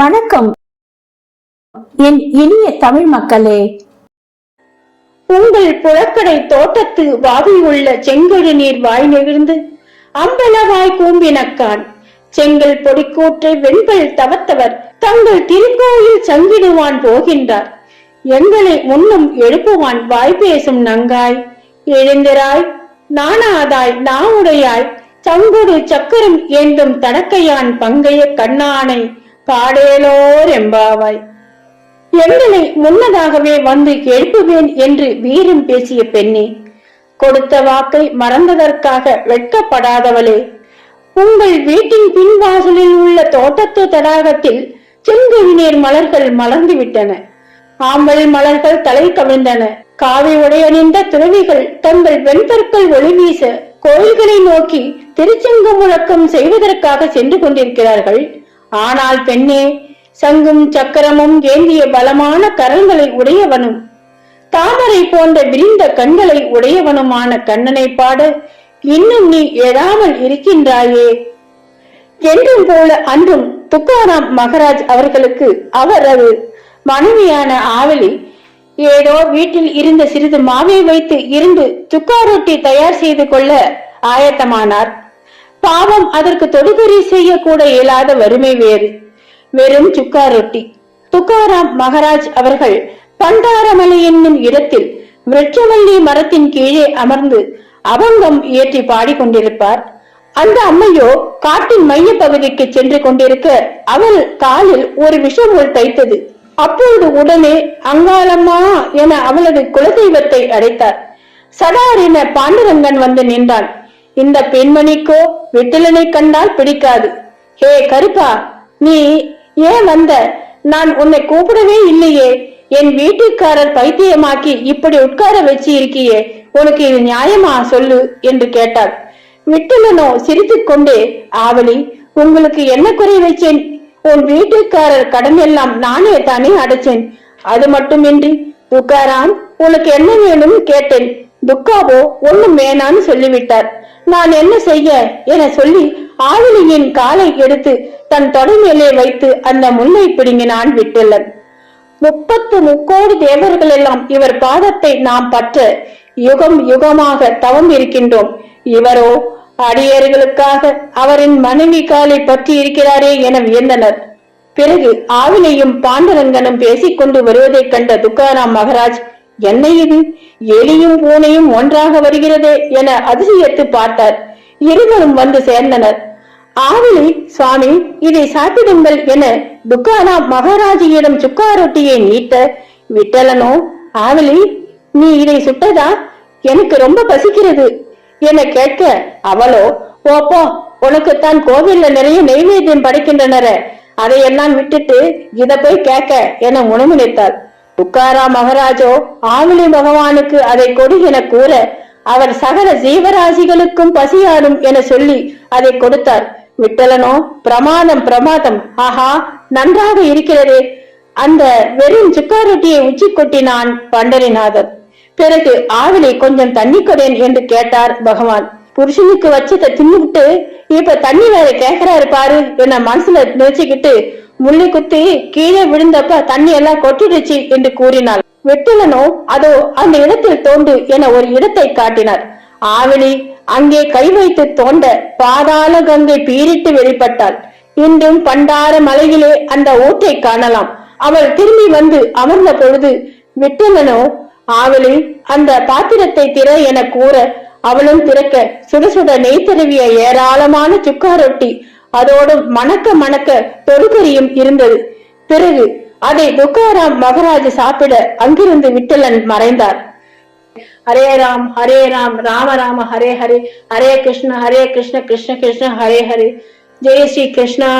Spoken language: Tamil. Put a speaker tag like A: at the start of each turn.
A: வணக்கம். என் இனிய தமிழ் மக்களே
B: உங்கள் புழக்கடை தோட்டத்து வாதியுள்ள செங்கழு நீர் வாய் நெகிழ்ந்து அம்பலவாய் கூம்பினக்கான் செங்கல் பொடிக்கூற்றை வெண்கள் தவத்தவர் தங்கள் திருக்கோயில் சங்கிடுவான் போகின்றார். எங்களை முன்னும் எழுப்புவான் வாய் பேசும் நங்காய். எழுந்திராய் நாணாதாய் நாவுடையாய் சங்குடு சக்கரம் ஏந்தும் தடக்கையான் பங்கைய கண்ணானை பாடேலோரெம்பாவாய். எங்களை முன்னதாகவே வந்து எழுப்புவேன் என்று வீரம் பேசிய பெண்ணே கொடுத்த வாக்கை மறந்ததற்காக வெட்கப்படாதவளே உங்கள் வீட்டின் பின்வாசலில் உள்ள தோட்டத்து தடாகத்தில் செங்கவிநீர் மலர்கள் மலர்ந்து விட்டன ஆம்பல் மலர்கள் தலை கவிழ்ந்தன. காவி உடையணிந்த துறவிகள் தங்கள் வெண்பற்கள் ஒளி வீச கோயில்களை நோக்கி திருச்செங்கு முழக்கம் செய்வதற்காக சென்று கொண்டிருக்கிறார்கள். ஆனால் பெண்ணே சங்கும் சக்கரமும் ஏந்திய பலமான கரங்களை உடையவனும் தாமரை போன்ற விரிந்த கண்களை உடையவனுமான கண்ணனை பாட இன்னும் நீ எழாமல் இருக்கின்றாயே. என்றும் போல அன்றும் துக்காராம் மகராஜ் அவர்களுக்கு அவரது மனைவியான ஆவலி ஏதோ வீட்டில் இருந்த சிறிது மாவை வைத்து இருந்து சுக்கா ரொட்டி தயார் செய்து கொள்ள ஆயத்தமானார். பாவம் அதற்கு தொடுகறி செய்ய கூட இயலாத வறுமை வேறு. வெறும் சுக்கா ரொட்டி. துக்காராம் மகராஜ் அவர்கள் பண்டாரமலை என்னும் இடத்தில் விரட்சவல்லி மரத்தின் கீழே அமர்ந்து அபங்கம் இயற்றி பாடிக்கொண்டிருப்பார் அந்த அம்மையோ காட்டின் மைய பகுதிக்கு சென்று கொண்டிருக்க அவள் காலில் ஒரு விஷமுள் தைத்தது. அப்பொழுது உடனே அங்காளம்மா என அவளது குலதெய்வத்தை அடைத்தார் சடார் என பாண்டுரங்கன் வந்து நின்றான். இந்த பெண்மணிக்கோ விட்டலனை கண்டால் பிடிக்காது. ஹே கருப்பா நீ ஏன் வந்த? நான் உன்னை கூப்பிடவே இல்லையே. என் வீட்டுக்காரர் பைத்தியமாக்கி இப்படி உட்கார வச்சு இருக்கியே உனக்கு இது நியாயமா? சொல்லு என்று கேட்டாள் விட்டலனோ சிரித்துக் கொண்டே ஆவலி உங்களுக்கு என்ன குறை வச்சேன்? உன் வீட்டுக்காரர் கடன் எல்லாம் நானே தானே அடைச்சேன். அது மட்டுமின்றி உட்காராம் உனக்கு என்ன வேணும்னு கேட்டேன். துக்காவோ ஒண்ணும் வேணான்னு சொல்லிவிட்டார். நான் என்ன செய்ய என சொல்லி ஆவலியின் காலை எடுத்து தன் தொடை மேலே வைத்து அந்த முல்லை பிடுங்கினான் விட்டுள்ளன் முப்பத்து முக்கோடி தேவர்கள் எல்லாம் இவர் பாதத்தை நாம் பற்ற யுகம் யுகமாக தவம் இருக்கின்றோம் இவரோ அடியர்களுக்காக அவரின் மனைவி காலை பற்றி இருக்கிறாரே என வியந்தனர். பிறகு ஆவினையும் பாண்டரங்கனும் பேசிக்கொண்டு வருவதைக் கண்ட துக்காராம் மகராஜ் என்ன இது? எலியும் பூனையும் ஒன்றாக வருகிறதே என அதிசயத்து பார்த்தார். இருவரும் வந்து சேர்ந்தனர். ஆவிலி சுவாமி இதை சாப்பிடுங்கள் என துக்கானா மகாராஜியிடம் சுக்கா ரொட்டியை நீட்ட விட்டலனோ ஆவிலி நீ இதை சுட்டதா? எனக்கு ரொம்ப பசிக்கிறது என கேட்க அவளோ ஓப்போ உனக்கு தான் கோவில்ல நிறைய நெய்வேத்தியம் படைக்கின்றனர அதையெல்லாம் விட்டுட்டு இத போய் கேட்க என முணுமுனைத்தாள் துக்காரா மகராஜோ ஆவிலி பகவானுக்கு அதை கொடு என கூற அவர் சகல ஜீவராசிகளுக்கும் பசியாடும் என சொல்லி அதை கொடுத்தார். விட்டலனோ பிரமாதம் பிரமாதம். ஆஹா நன்றாக இருக்கிறது. அந்த வெறும் சுக்காரொட்டியை உச்சி கொட்டினான் பண்டரிநாதர். பிறகு ஆவிலை கொஞ்சம் தண்ணி கொடேன் என்று கேட்டார் பகவான். புருஷனுக்கு வச்சதை தின்னுவிட்டு இப்ப தண்ணி வேற கேக்குறாரு பாரு என்ன மனசுல நினைச்சுக்கிட்டு முள்ளி குத்தி கீழே விழுந்தப்ப தண்ணி எல்லாம் கொட்டிடுச்சு என்று கூறினாள். வெட்டிலனோ அதோ அந்த இடத்தில் தோண்டு என ஒரு இடத்தை காட்டினார். ஆவலி அங்கே கை வைத்து தோண்ட பாதாள கங்கை பீரிட்டு வெளிப்பட்டாள். இன்றும் பண்டார மலையிலே அந்த ஊற்றை காணலாம். அவள் திரும்பி வந்து அமர்ந்த பொழுது விட்டலனோ ஆவலி அந்த பாத்திரத்தை திற என கூற அவளும் திறக்க சுட சுட நெய் தருவிய ஏராளமான சுக்கா ரொட்டி அதோடு மணக்க மணக்க தொடுகரியும் இருந்தது. பிறகு அதை துக்காராம் மகராஜ் சாப்பிட அங்கிருந்து விட்டலன் மறைந்தார். ஹரே ராம் ஹரே ராம் ராம ராம ஹரே ஹரே ஹரே கிருஷ்ண ஹரே கிருஷ்ண கிருஷ்ண கிருஷ்ண ஹரே ஹரே. ஜெய ஸ்ரீ கிருஷ்ணா.